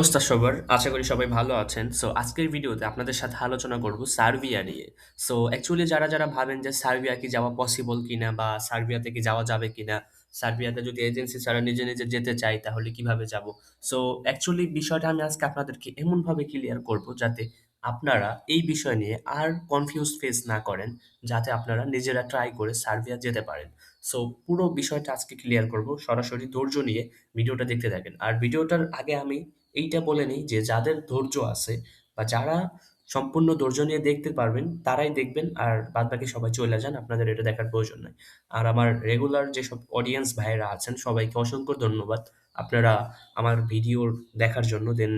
অবস্থা সবার? আশা করি সবাই ভালো আছেন। সো আজকের ভিডিওতে আপনাদের সাথে আলোচনা করব সার্বিয়া নিয়ে। সো অ্যাকচুয়ালি যারা, যারা ভাবেন যে সার্বিয়া কি যাওয়া পসিবল কিনা বা সার্বিয়াতে কি যাওয়া যাবে কিনা? সার্বিয়াতে যদি এজেন্সি ছাড়া নিজে, নিজে যেতে চাই তাহলে কীভাবে যাব? সো অ্যাকচুয়ালি বিষয়টা আমি আজকে আপনাদেরকে এমনভাবে ক্লিয়ার করব যাতে আপনারা এই বিষয় নিয়ে আর কনফিউজ ফেস না করেন, যাতে আপনারা নিজেরা ট্রাই করে সার্বিয়া যেতে পারেন। সো পুরো বিষয়টা আজকে ক্লিয়ার করব। সরাসরি ধৈর্য নিয়ে ভিডিওটা দেখতে থাকেন। আর ভিডিওটার আগে আমি এইটা বলে নিই যে যাদের ধৈর্য আছে বা যারা সম্পূর্ণ ধৈর্য নিয়ে দেখতে পারবেন, তারাই দেখবেন আর বাদ বাকি সবাই চলে যান, আপনাদের এটা দেখার প্রয়োজন নাই। আর আমার রেগুলার যেসব অডিয়েন্স ভাইয়েরা আছেন, সবাইকে অসংখ্য ধন্যবাদ। আপনারা আমার ভিডিও দেখার জন্য দেন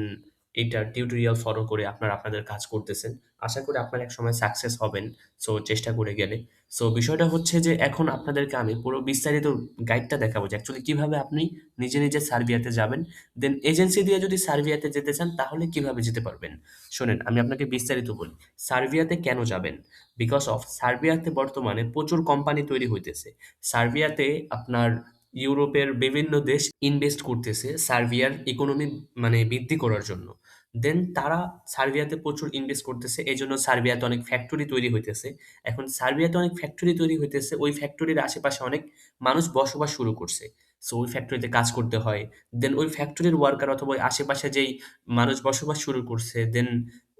এইটা টিউটোরিয়াল ফলো করে আপনারা আপনাদের কাজ করতেছেন। আশা করি আপনারা এক সময় সাকসেস হবেন সো চেষ্টা করে গেলে। সো বিষয়টা হচ্ছে যে, এখন আপনাদেরকে আমি পুরো বিস্তারিত গাইডটা দেখাবো যে অ্যাকচুয়ালি কীভাবে আপনি নিজে নিজে সার্বিয়াতে যাবেন। দেন এজেন্সি দিয়ে যদি সার্বিয়াতে যেতে চান, তাহলে কীভাবে যেতে পারবেন? শোনেন, আমি আপনাকে বিস্তারিত বলি। সার্বিয়াতে কেন যাবেন? বিকজ অফ সার্বিয়াতে বর্তমানে প্রচুর কোম্পানি তৈরি হইতেছে। সার্বিয়াতে আপনার ইউরোপের বিভিন্ন দেশ ইনভেস্ট করতেছে সার্বিয়ার ইকোনমি মানে বৃদ্ধি করার জন্য। দেন তারা সার্বিয়াতে প্রচুর ইনভেস্ট করতেছে এই জন্য সার্বিয়াতে অনেক ফ্যাক্টরি তৈরি হইতেছে। এখন সার্বিয়াতে অনেক ফ্যাক্টরি তৈরি হইতেছে, ওই ফ্যাক্টরির আশেপাশে অনেক মানুষ বসবাস শুরু করছে। সো ওই ফ্যাক্টরিতে কাজ করতে হয়। দেন ওই ফ্যাক্টরির ওয়ার্কার অথবা ওই আশেপাশে যেই মানুষ বসবাস শুরু করছে দেন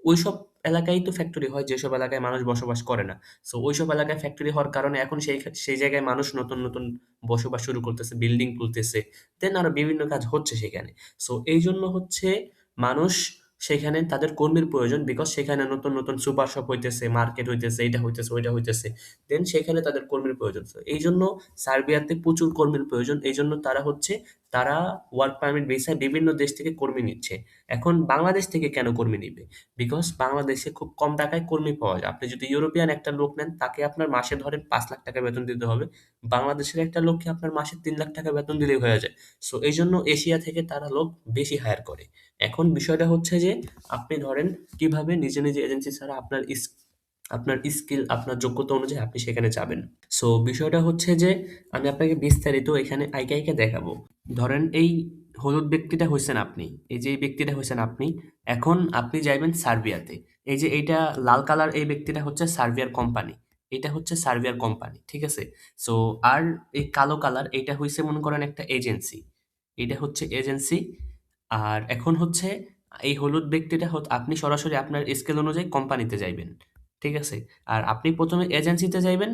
ওইসব এলাকায় তো ফ্যাক্টরি হয়, যেসব এলাকায় মানুষ বসবাস করে না। সো ওইসব এলাকায় ফ্যাক্টরি হওয়ার কারণে এখন সেই সেই জায়গায় মানুষ নতুন নতুন বসবাস শুরু করতেছে বিল্ডিং তুলতেছে দেন আরও বিভিন্ন কাজ হচ্ছে সেখানে। সো এই জন্য হচ্ছে মানুষ সেখানে তাদের কর্মীর প্রয়োজন বিকজ সেখানে নতুন নতুন সুপার শপ হইতেছে মার্কেট হইতেছে এটা হইতেছে, ওইটা হইতেছে। দেন সেখানে তাদের কর্মীর প্রয়োজন। এই জন্য সার্বিয়াতে প্রচুর কর্মীর প্রয়োজন। এই জন্য তারা হচ্ছে তারা ওয়ার্ক পারমিট ভিসায় বিভিন্ন দেশ থেকে কর্মী নিচ্ছে। এখন বাংলাদেশ থেকে কেন কর্মী নিবে? বিকজ বাংলাদেশে খুব কম টাকায় কর্মী পাওয়া যায়। আপনি যদি ইউরোপিয়ান একটা লোক নেন, তাকে আপনার মাসে ধরেন পাঁচ লাখ টাকা বেতন দিতে হবে। বাংলাদেশের একটা লোককে আপনার মাসে তিন লাখ টাকা বেতন দিলেই হয়ে যায়। সো এই জন্য এশিয়া থেকে তারা লোক বেশি হায়ার করে। এখন বিষয়টা হচ্ছে যে, আপনি ধরেন কীভাবে নিজে নিজে এজেন্সি ছাড়া আপনার আপনার স্কিল আপনার যোগ্যতা অনুযায়ী আপনি সেখানে যাবেন। সো বিষয়টা হচ্ছে যে, আমি আপনাকে বিস্তারিত এখানে আইকে আইকে দেখাবো। ধরেন এই হলুদ ব্যক্তিটা হয়েছেন আপনি, এই যে এই ব্যক্তিটা হয়েছেন আপনি, এখন আপনি যাইবেন সার্বিয়াতে। এই যে এইটা লাল কালার এই ব্যক্তিটা হচ্ছে সার্বিয়ার কোম্পানি এটা হচ্ছে সার্বিয়ার কোম্পানি ঠিক আছে? সো আর এই কালো কালার এটা হয়েছে মনে করেন একটা এজেন্সি এটা হচ্ছে এজেন্সি আর এখন হচ্ছে এই হলুদ ব্যক্তিটা আপনি সরাসরি আপনার স্কেল অনুযায়ী কোম্পানিতে যাইবেন। ঠিক আছে? আর আপনি প্রথমে এজেন্সিতে যাইবেন,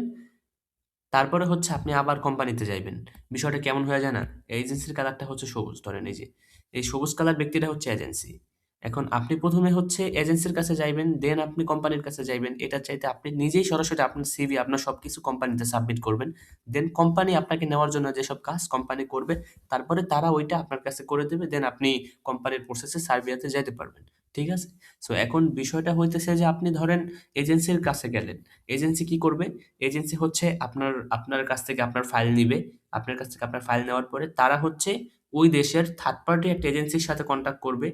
তারপরে হচ্ছে আপনি আবার কোম্পানিতে যাইবেন। বিষয়টা কেমন হয়ে যায় না? এজেন্সির কালারটা হচ্ছে সবুজ, ধরেন এই যে। এই সবুজ কালার ব্যক্তিটা হচ্ছে এজেন্সি। এখন আপনি প্রথমে হচ্ছে এজেন্সির কাছে যাইবেন, দেন আপনি কোম্পানির কাছে যাইবেন। এটা চাইতে আপনি নিজেই সরাসরি আপনার সিভি আপনার সব কিছু কোম্পানিতে সাবমিট করবেন। দেন কোম্পানি আপনাকে নেওয়ার জন্য যেসব কাজ কোম্পানি করবে, তারপরে তারা ওইটা আপনার কাছে করে দেবে। দেন আপনি কোম্পানির প্রসেসে সার্বিয়াতে যেতে পারবেন। ঠিক আছে? সো এখন বিষয়টা হইতেছে যে আপনি ধরেন এজেন্সির কাছে গেলেন। এজেন্সি কি করবে? এজেন্সি হচ্ছে আপনার আপনার কাছ থেকে আপনার ফাইল নিবে। আপনার কাছ থেকে আপনার ফাইল নেওয়ার পরে তারা হচ্ছে ওই দেশের থার্ড পার্টি একটা এজেন্সির সাথে কন্ট্যাক্ট করবে।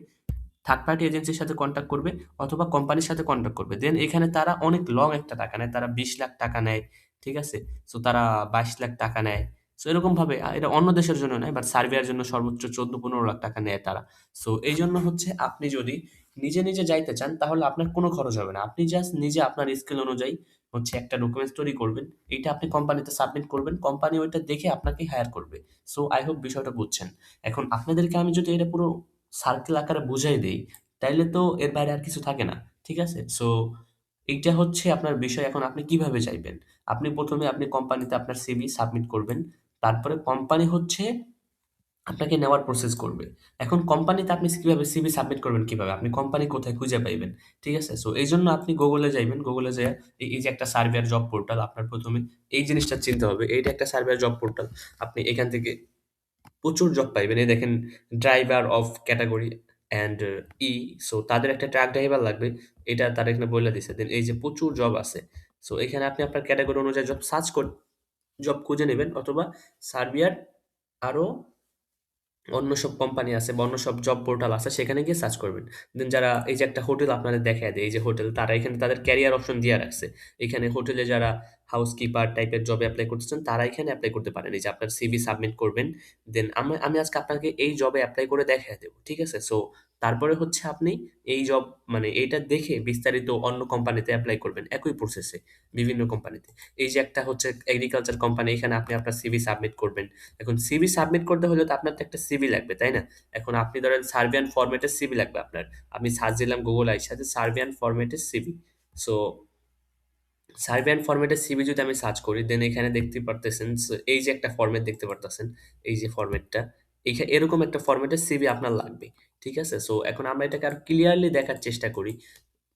থার্ড পার্টি এজেন্সির সাথে কন্ট্যাক্ট করবে অথবা কোম্পানির সাথে কন্ট্যাক্ট করবে। দেন এখানে তারা অনেক লং একটা টাকা নেয়, তারা বিশ লাখ টাকা নেয়, ঠিক আছে? সো তারা বাইশ লাখ টাকা নেয়। সো এরকমভাবে এটা অন্য দেশের জন্য নেয় বাট সার্বিয়ার জন্য সর্বোচ্চ চোদ্দ পনেরো লাখ টাকা নেয় তারা। সো এই জন্য হচ্ছে আপনি যদি নিজে নিজে যাইতে চান, তাহলে আপনার কোনো খরচ হবে না। আপনি জাস্ট নিজে আপনার স্কিল অনুযায়ী হচ্ছে একটা ডকুমেন্টস তৈরি করবেন। এইটা আপনি কোম্পানিতে সাবমিট করবেন। কোম্পানি ওইটা দেখে আপনাকে হায়ার করবে। সো আই হোপ বিষয়টা বুঝছেন। এখন আপনাদেরকে আমি যদি এটা পুরো সার্কেল আকারে বুঝাই দেই, তাইলে তো এর বাইরে আর কিছু থাকে না, ঠিক আছে? সো এইটা হচ্ছে আপনার বিষয়। এখন আপনি কীভাবে চাইবেন আপনি প্রথমে আপনি কোম্পানিতে আপনার সিভি সাবমিট করবেন। তারপরে কোম্পানি হচ্ছে আপনাকে নেওয়ার প্রসেস করবে। এখন কোম্পানিতে আপনি কীভাবে সিভি সাবমিট করবেন কীভাবে? আপনি কোম্পানি কোথায় খুঁজে পাইবেন, ঠিক আছে? সো এই জন্য আপনি গুগলে যাইবেন। গুগলে যেয়ে এই যে একটা সার্ভেয়ার জব পোর্টাল আপনার প্রথমে এই জিনিসটা চিনতে হবে। এইটা একটা সার্ভেয়ার জব পোর্টাল আপনি এখান থেকে প্রচুর জব পাইবেন। এই দেখেন driver of category and E so তাদের একটা ট্রাক ড্রাইভার লাগবে। এটা তারা এখানে বলে দিছে। দেন এই যে প্রচুর জব আছে। সো এখানে আপনি আপনার ক্যাটাগরি অনুযায়ী জব সার্চ কর জব খুঁজে নেবেন। অথবা সার্বিয়ার আরও অন্য সব কোম্পানি আছে বা অন্য সব জব পোর্টাল আছে, সেখানে গিয়ে সার্চ করবেন। দেন যারা এই যে একটা হোটেল আপনাদের দেখা দেয়, এই যে হোটেল তারা এখানে তাদের ক্যারিয়ার অপশন দিয়ে রাখছে। এখানে হোটেলে যারা হাউসকিপার টাইপের জবে অ্যাপ্লাই করতেছেন তারা এখানে অ্যাপ্লাই করতে পারেন। এই যে আপনার সিভি সাবমিট করবেন। দেন আমি আমি আজকে আপনাকে এই জবে অ্যাপ্লাই করে দেখাইয়া দেব। ঠিক আছে? সো তারপরে হচ্ছে আপনি এই জব মানে এইটা দেখে বিস্তারিত অন্য কোম্পানিতে অ্যাপ্লাই করবেন। একই প্রসেসে বিভিন্ন কোম্পানিতে। এই যে একটা হচ্ছে এগ্রিকালচার কোম্পানি, এখানে আপনি আপনার সিভি সাবমিট করবেন। এখন সিভি সাবমিট করতে হলে তো আপনার তো একটা সিভি লাগবে, তাই না? এখন আপনি ধরেন সার্ভিয়ান ফরমেটের সিভি লাগবে আপনার। আমি সার্চ দিলাম গুগল আইসা যে সার্বিয়ান ফরমেটের সিভি। সো সার্বিয়ান ফরমেটের সিভি যদি আমি সার্চ করি, দেন এখানে দেখতে পারতেছেন এই যে একটা ফরমেট দেখতে পারতেছেন। এই যে ফরমেটটা। এখা এরকম একটা ফরমেটের সিভি আপনার লাগবে। ঠিক আছে? সো এখন আমরা এটাকে আরও ক্লিয়ারলি দেখার চেষ্টা করি।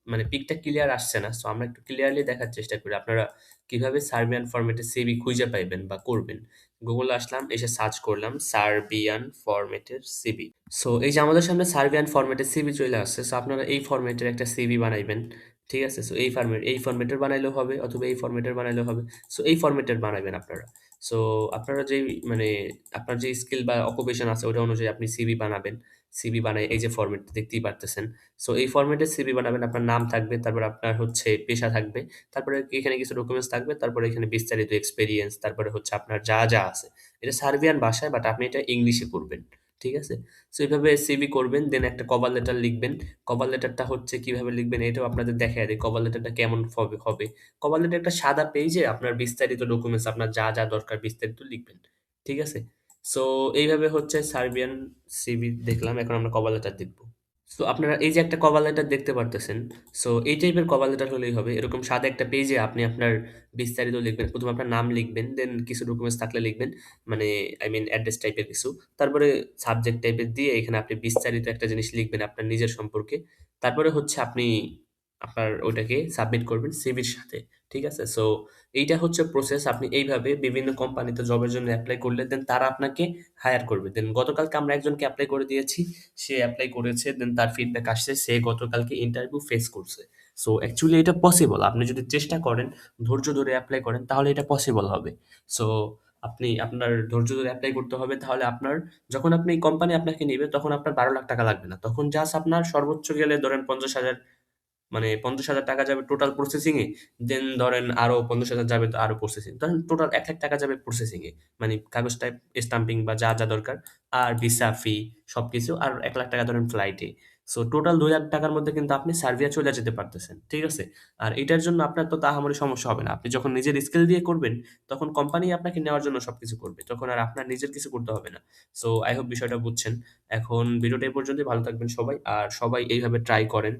মানে পিকটা ক্লিয়ার আসছে না। সো আমরা একটু ক্লিয়ারলি দেখার চেষ্টা করি। আপনারা কীভাবে সার্বিয়ান ফরমেটের সিভি খুঁজে পাইবেন বা করবেন। গুগল আসলাম, এসে সার্চ করলাম সার্বিয়ান ফরমেটের সিভি। সো এই যে আমাদের সামনে সার্বিয়ান ফরমেটের সিভি চলে আসছে। সো আপনারা এই ফরমেটের একটা সিভি বানাইবেন। ঠিক আছে? সো এই ফর্মেট এই ফরমেটের বানাইলেও হবে অথবা এই ফরমেটের বানাইলেও হবে। সো এই ফরমেটের বানাবেন আপনারা। সো আপনারা যেই মানে আপনার যে স্কিল বা অকুপেশন আছে ওটা অনুযায়ী আপনি সিভি বানাবেন। সিভি বানায় এই যে ফরমেট দেখতেই পারতেছেন। সো এই ফরমেটের সিভি বানাবেন। আপনার নাম থাকবে, তারপর আপনার হচ্ছে পেশা থাকবে। তারপরে এখানে কিছু ডকুমেন্টস থাকবে। তারপরে এখানে বিস্তারিত এক্সপেরিয়েন্স, তারপরে হচ্ছে আপনার যা, যা আছে। এটা সার্বিয়ান ভাষায় বাট আপনি এটা ইংলিশে করবেন। ঠিক আছে? সো এইভাবে সিভি করবেন। দেন একটা কভার লেটার লিখবেন। কভার লেটারটা হচ্ছে কীভাবে লিখবেন এটাও আপনাদের দেখা দিই কভার লেটারটা কেমন হবে হবে। কভার লেটার একটা সাদা পেজে আপনার বিস্তারিত ডকুমেন্টস আপনার যা, যা দরকার বিস্তারিত লিখবেন। ঠিক আছে? সো এইভাবে হচ্ছে সার্বিয়ান সিভি দেখলাম। এখন আমরা কভার লেটার দেখব। সো আপনারা এই যে একটা কভার লেটার দেখতে পারতেছেন। সো এই টাইপের কভার লেটার হলেই হবে। এরকম সাদা একটা পেজে আপনি আপনার বিস্তারিত লিখবেন। প্রথমে আপনার নাম লিখবেন। দেন কিছু ডকুমেন্টস থাকলে লিখবেন। মানে আই মিন অ্যাড্রেস টাইপের কিছু। তারপরে সাবজেক্ট টাইপের দিয়ে এখানে আপনি বিস্তারিত একটা জিনিস লিখবেন আপনার নিজের সম্পর্কে। তারপরে হচ্ছে আপনি আপনার ওইটাকে সাবমিট করবেন সিভির সাথে। ঠিক আছে? সো এইটা হচ্ছে প্রসেস। আপনি এইভাবে বিভিন্ন কোম্পানিতে জবের জন্য অ্যাপ্লাই করলে দেন তারা আপনাকে হায়ার করবে। দেন গতকালকে আমরা একজনকে অ্যাপ্লাই করে দিয়েছি। সে অ্যাপ্লাই করেছে। দেন তার ফিডব্যাক আসছে। সে গতকালকে ইন্টারভিউ ফেস করছে। সো অ্যাকচুয়ালি এটা পসিবল। আপনি যদি চেষ্টা করেন, ধৈর্য ধরে অ্যাপ্লাই করেন তাহলে এটা পসিবল হবে। সো আপনি আপনার ধৈর্য ধরে অ্যাপ্লাই করতে হবে। তাহলে আপনার যখন আপনি কোম্পানি আপনাকে নিবে তখন আপনার বারো লাখ টাকা লাগবে না। তখন জাস্ট আপনার সর্বোচ্চ গেলে ধরেন ৫০,০০০ মানে ৳৫০,০০০ যাবে টোটাল প্রসেসিং এ। দেন ধরেন আরও ৫০,০০০ যাবে তো আরও প্রসেসিং। ধরেন টোটাল এক লাখ টাকা যাবে প্রসেসিং এ। মানে কাগজ টাইপ স্টাম্পিং বা যা, যা দরকার। আর ভিসা ফি সবকিছু আর এক লাখ টাকা ধরেন ফ্লাইটে। সো টোটাল দুই লাখ টাকার মধ্যে কিন্তু আপনি সার্ভিয়া চলে যেতে পারতেছেন। ঠিক আছে? আর এটার জন্য আপনার তো আহামরি সমস্যা হবে না। আপনি যখন নিজের স্কিল দিয়ে করবেন, তখন কোম্পানি আপনাকে নেওয়ার জন্য সবকিছু করবে। তখন আর আপনার নিজের কিছু করতে হবে না। সো আই হোপ বিষয়টা বুঝছেন। এখন ভিডিওটা এই পর্যন্তই। ভালো থাকবেন সবাই। আর সবাই এইভাবে ট্রাই করেন।